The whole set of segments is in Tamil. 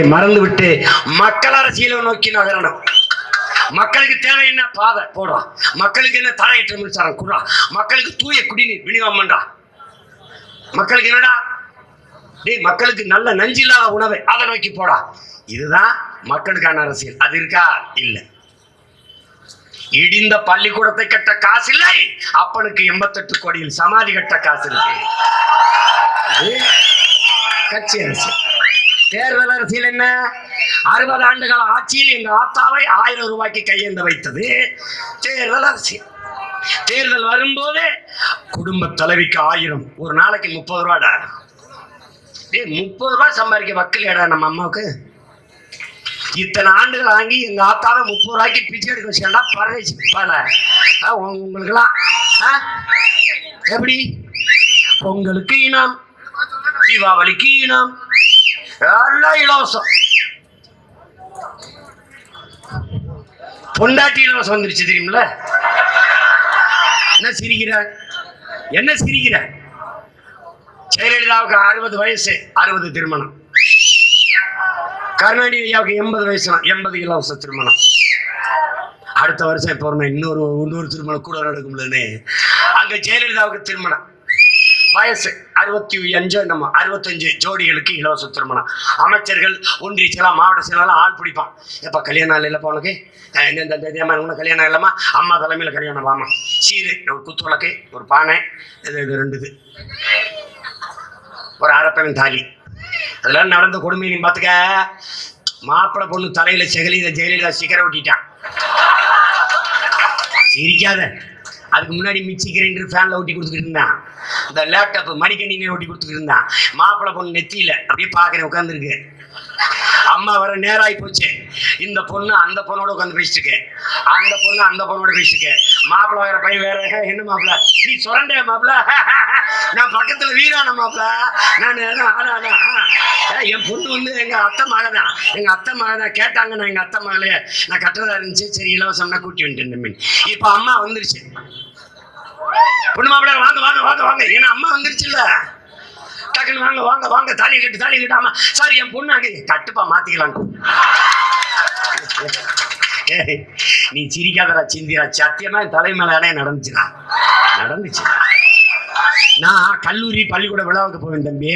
மறந்து விட்டு மக்கள் அரசியலை நோக்கி நகரணும். மக்களுக்கு தேவை என்ன? பாதை. போடுறான் மக்களுக்கு என்ன தரையற்ற மின்சாரம்? குடுறான் மக்களுக்கு தூய குடிநீர் விநியோகம் பண்றான் மக்களுக்கு என்னடா? டேய் மக்களுக்கு நல்ல நஞ்சில்லாத உணவை. அதை நோக்கி போடா. இதுதான் மக்களுக்கான அரசியல். அது இருக்கா? இல்ல. இடிந்த பள்ளிக்கூடத்தை கட்ட காசு இல்லை. அப்பனுக்கு எண்பத்தெட்டு கோடியில் சமாதி கட்ட காசு இருக்கு. கட்சி அரசியல். தேர்தல் அரசியல் என்ன? அறுபது ஆண்டுகால ஆட்சியில் எங்க ஆத்தாவை ஆயிரம் ரூபாய்க்கு கையெழுந்த வைத்தது தேர்தல் அரசியல். தேர்தல் வரும்போது குடும்ப தலைவிக்கு ஆயிரம் ஒரு நாளைக்கு முப்பது ரூபாடா? ஏ முப்பது ரூபாய் சம்பாதிக்க வக்கலையாடா நம்ம அம்மாவுக்கு? இத்தனை ஆண்டுகள் வாங்கி எங்க ஆத்தாவை முப்பது ரூபாய்க்கு பிச்சை எடுக்க வச்சுக்கா பரதேசி பல உங்களுக்கெல்லாம் ஆ? எப்படி? பொங்கலுக்கு இனம் தீபாவளிக்கு இனம் எல்லாம் இலவசம். பொண்டாட்டி இலவசம் வந்துருச்சு தெரியுமில என்ன சிரிக்கிற? என்ன சிரிக்கிற? ஜெயலலிதாவுக்கு அறுபது வயசு அறுபது திருமணம். கருணாநிதி ஐயாவுக்கு எண்பது வயசு எண்பது இலவச திருமணம். அடுத்த வருஷம் இப்போ இன்னொரு இன்னொரு திருமணம் கூட நடக்கும்லன்னு அங்க ஜெயலலிதாவுக்கு திருமணம். வயசு அறுபத்தி அஞ்சு நம்ம அறுபத்தஞ்சு ஜோடிகளுக்கு இலவச திருமணம். அமைச்சர்கள் ஒன்றிய செயலா மாவட்ட செயலாளர் ஆள் பிடிப்பான். எப்போ கல்யாணம் இல்லைப்பா உனக்கு? எந்தெந்த இந்த உனக்கு கல்யாணம் இல்லாமல் அம்மா தலைமையில் கல்யாணம் வாமா சீரு ஒரு குத்துவிளக்கு ஒரு பானை இது இது ரெண்டு இது. ஒரு அரப்பன் தாலி. அதெல்லாம் நடந்த கொடுமையும் பார்த்துக்க மாப்பிள்ளை பொண்ணு தலையில் செகலித ஜெயலலிதா சிக்கரை ஒட்டிட்டான். சிரிக்காத. அதுக்கு முன்னாடி மிக்சி கிரைண்டர் ஃபேனில் ஒட்டி கொடுத்துக்கிட்டு இருந்தான். இந்த லேப்டாப் மடிக்கணினியில் ஒட்டி கொடுத்துக்கிட்டு இருந்தான். மாப்பிள்ளை பொண்ணு நெத்தியில். அப்படியே பார்க்குறேன் உட்காந்துருக்கு அம்மா வர நேராகி போச்சு. இந்த பொண்ணு அந்த பொண்ணோட உட்காந்து பேசிட்டு அந்த பொண்ணு அந்த பொண்ணோட பேசிட்டு இருக்கு. மாப்பிள்ளை வேற பையன் வேற என்ன மாப்பிள்ள நீ சுரண்ட மாப்பிள்ள நான் பக்கத்துல வீரான மாப்பிள்ள நான் அதான், என் பொண்ணு வந்து எங்க அத்தை மகன் தான் எங்க அத்தை மகன் தான் கேட்டாங்க நான் எங்க அத்தை மகளே நான் கட்டுறதா இருந்துச்சு. சரி இலவசம்னா கூட்டி வந்துட்டேன் மீன். இப்போ அம்மா வந்துருச்சு. பொண்ணு மாப்பிள்ள வாங்க வாங்க வாங்க வாங்க. ஏன்னா அம்மா வந்துருச்சுல்ல. டக்குன்னு வாங்க வாங்க வாங்க. தாலி கட்டு தாலி கட்டு. ஆமா. சார் என் பொண்ணு அங்கே கட்டுப்பா மாத்திக்கலாம் நீ சிரிக்காதடா சிந்திரா சத்தியமா என் தலை மேலே நடந்துச்சுடா. நடந்துச்சு. நான் கல்லூரி பள்ளிக்கூட விழாவுக்கு போவேன் தம்பி.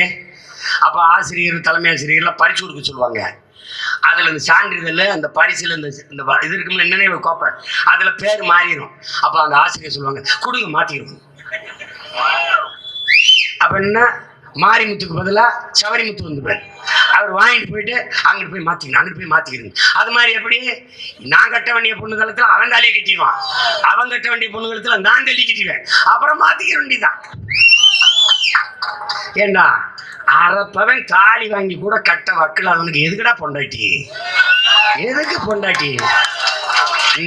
அப்போ ஆசிரியர் தலைமை ஆசிரியர்லாம் பரிசு கொடுக்க சொல்லுவாங்க. அதில் இந்த சான்றிதழ் அந்த பரிசில் இந்த இந்த இது இருக்கும்ல நினைவு கோப்பை. அதில் பேர் மாறிடும் அப்போ அந்த ஆசிரியர் சொல்லுவாங்க கொடுங்க மாற்றிடுவோம் அப்ப என்ன? மாரிமுத்துக்கு பதிலாக சவரிமுத்து வந்துப்பார் அவர் வாங்கிட்டு போயிட்டு அங்கிட்டு போய் மாற்றிக்கணும் அங்கிட்டு போய் மாற்றிக்கிறீங்க அது மாதிரி எப்படி? நான் கட்ட வேண்டிய பொண்ணு காலத்தில் அவன் தாலியை கட்டிடுவான். அவன் கட்ட வேண்டிய பொண்ணு காலத்தில் நான் தள்ளி கட்டிடுவேன். அப்புறம் மாற்றிக்க வேண்டியதான் ஏண்டா? அறப்பவன் தாலி வாங்கி கூட கட்ட வக்கல. அவனுக்கு எதுக்குடா பொண்டாட்டி? எதுக்கு பொண்டாட்டி?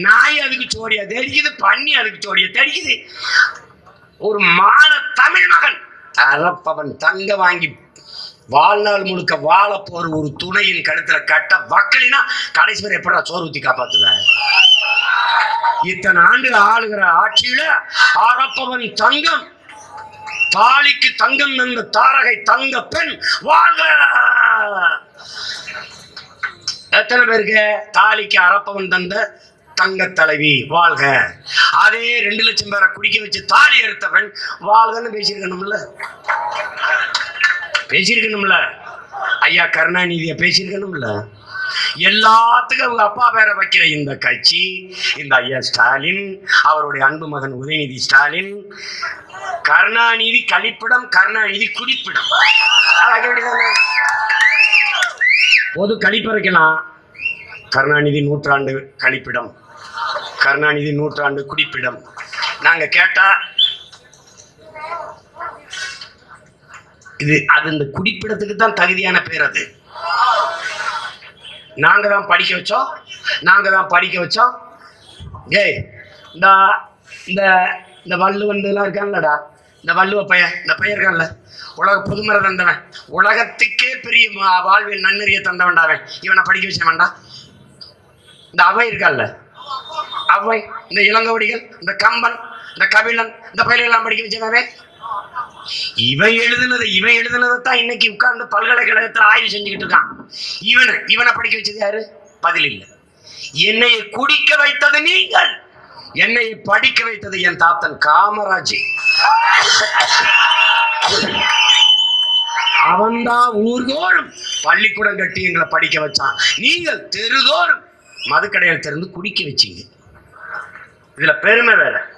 நாய் அதுக்கு சோடியா தெரிக்குது பண்ணி அதுக்கு சோடியா தெரிக்குது ஒரு மான தமிழ் மகன். அறப்பவன் தங்க வாங்கி வாழ்நாள் முழுக்க வாழ போற ஒரு துணையின் கழுத்துல கட்ட வக்கலினா கடைசி வரை எப்படா சோறு ஊத்தி காப்பாத்துவேன் இத்தனை ஆண்டு ஆளுகிற ஆட்சியில அறப்பவன் தங்கம் தாலிக்கு தங்கம் தந்த தாரகை தங்க பெண் வாழ்க! எத்தனை பேருக்கு தாலிக்கு அறப்பவன் தந்த தங்க தலைவி வாழ்க! அதே ரெண்டு லட்சம் பேரை குடிக்க வச்சு தாலி எடுத்தவன் வாழ்கன்னு பேசியிருக்கணும்ல? பேசியிருக்கணும்ல? ஐயா கருணாநிதியை பேசியிருக்கணும்ல? எல்லாத்துக்கும் அவங்க அப்பா பேரை வைக்கிற இந்த கட்சி இந்த ஐயா ஸ்டாலின் அவருடைய அன்பு மகன் உதயநிதி ஸ்டாலின் கருணாநிதி கழிப்பிடம் கருணாநிதி குடிப்பிடம். பொது கழிப்பறைக்கலாம் கருணாநிதி நூற்றாண்டு கழிப்பிடம் கருணாநிதி நூற்றாண்டு குடிப்பிடம். நாங்க கேட்டா இது அது இந்த குடிப்பிடத்துக்கு தான் தகுதியான பேர் அது. நாங்க தான் படிக்க வச்சோம். நாங்க தான் படிக்க வச்சோம். ஏய் இந்த இந்த இந்த வள்ளுவன் இதெல்லாம் இருக்கான்லடா இந்த வள்ளுவ பையன் இந்த பையன் இருக்கான்ல. உலக பொதுமறை தந்தவன். உலகத்துக்கே பெரிய மா- வாழ்வில் நன்னறிய தந்தவன்டாவன் இவனை படிக்க வச்ச வேண்டாம் இந்த அவை இருக்கான்ல. அவை இந்த இளங்கோடிகள் இந்த கம்பன் இந்த கபிலன் இந்த பயிலெல்லாம் படிக்க வச்சவன் இவன் எழுதுனதை இவன் எழுதுனதை தான் இன்னைக்கு உட்கார்ந்து பல்கலைக்கழகத்தில் ஆய்வு செஞ்சுக்கிட்டு இருக்கான். இவனை இவனை படிக்க வச்சது யாரு? பதில் இல்லை. என்னை குடிக்க வைத்தது நீங்கள். என்னை படிக்க வைத்தது என் தாத்தன் காமராஜ். அவன்தான் ஊர்தோறும் பள்ளிக்கூடம் கட்டி எங்களை படிக்க வச்சான். நீங்கள் தெருதோறும் மதுக்கடையில் திறந்து குடிக்க வச்சீங்க. இதுல பெருமை வேற.